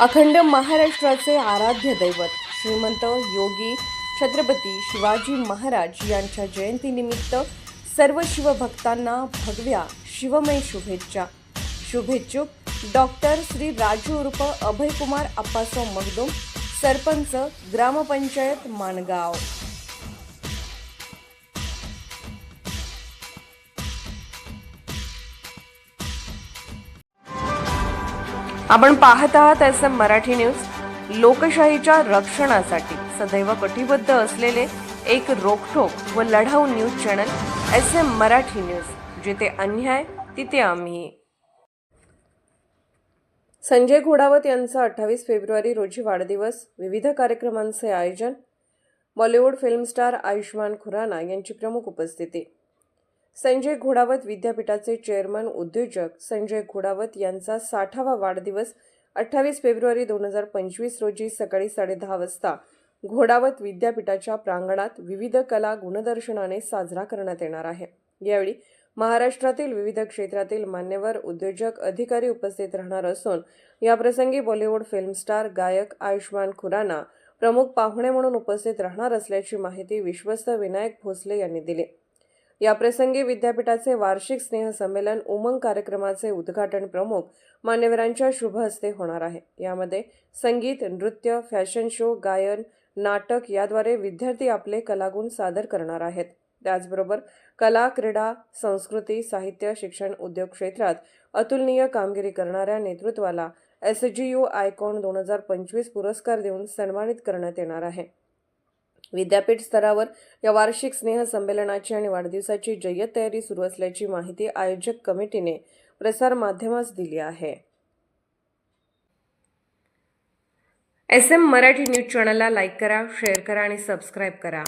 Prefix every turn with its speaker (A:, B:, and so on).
A: अखंड महाराष्ट्राचे आराध्य दैवत श्रीमंत योगी छत्रपती शिवाजी महाराज यांच्या जयंतीनिमित्त सर्व शिवभक्तांना भगव्या शिवमय शुभेच्छा. शुभेच्छुक डॉक्टर श्री राजू उर्फ अभयकुमार अप्पासाव मगदुम सरपंच ग्रामपंचायत माणगाव. आपण पाहत आहात एस एम मराठी न्यूज. लोकशाहीच्या रक्षणासाठी सदैव कटिबद्ध असलेले एक रोखठोक व लढाऊ news channel S M Marathi news. जिथे अन्याय तिथे आम्ही. संजय घोडावत यांचा अठ्ठावीस फेब्रुवारी रोजी वाढदिवस विविध कार्यक्रमांचे आयोजन. Bollywood film star Ayushmann Khurrana यांची प्रमुख उपस्थिती. संजय घोडावत विद्यापीठाचे चेअरमन उद्योजक संजय घोडावत यांचा साठावा वाढदिवस अठ्ठावीस फेब्रुवारी दोन हजार पंचवीस रोजी सकाळी साडेदहा वाजता घोडावत विद्यापीठाच्या प्रांगणात विविध कला गुणदर्शनाने साजरा करण्यात येणार आहे. यावेळी महाराष्ट्रातील विविध क्षेत्रातील मान्यवर उद्योजक अधिकारी उपस्थित राहणार असून याप्रसंगी बॉलिवूड फिल्म स्टार गायक आयुष्मान खुराना प्रमुख पाहुणे म्हणून उपस्थित राहणार असल्याची माहिती विश्वस्त विनायक भोसले यांनी दिली. याप्रसंगी विद्यापीठाचे वार्षिक स्नेहसंमेलन उमंग कार्यक्रमाचे उद्घाटन प्रमुख मान्यवरांच्या शुभ हस्ते होणार आहे. यामध्ये संगीत नृत्य फॅशन शो गायन नाटक याद्वारे विद्यार्थी आपले कलागुण सादर करणार आहेत. त्याचबरोबर कला क्रीडा संस्कृती साहित्य शिक्षण उद्योग क्षेत्रात अतुलनीय कामगिरी करणाऱ्या नेतृत्वाला एस जी यू आयकॉन दोन हजार पंचवीस पुरस्कार देऊन सन्मानित करण्यात येणार आहे. विद्यापीठ स्तरावर या वार्षिक स्नेह संमेलनाची आणि वाढदिवसाची जय्यत तयारी सुरू असल्याची माहिती आयोजक कमिटीने प्रसार माध्यमास दिली आहे. एस एम मराठी न्यूज चॅनलला लाईक करा शेअर करा आणि सबस्क्राईब करा.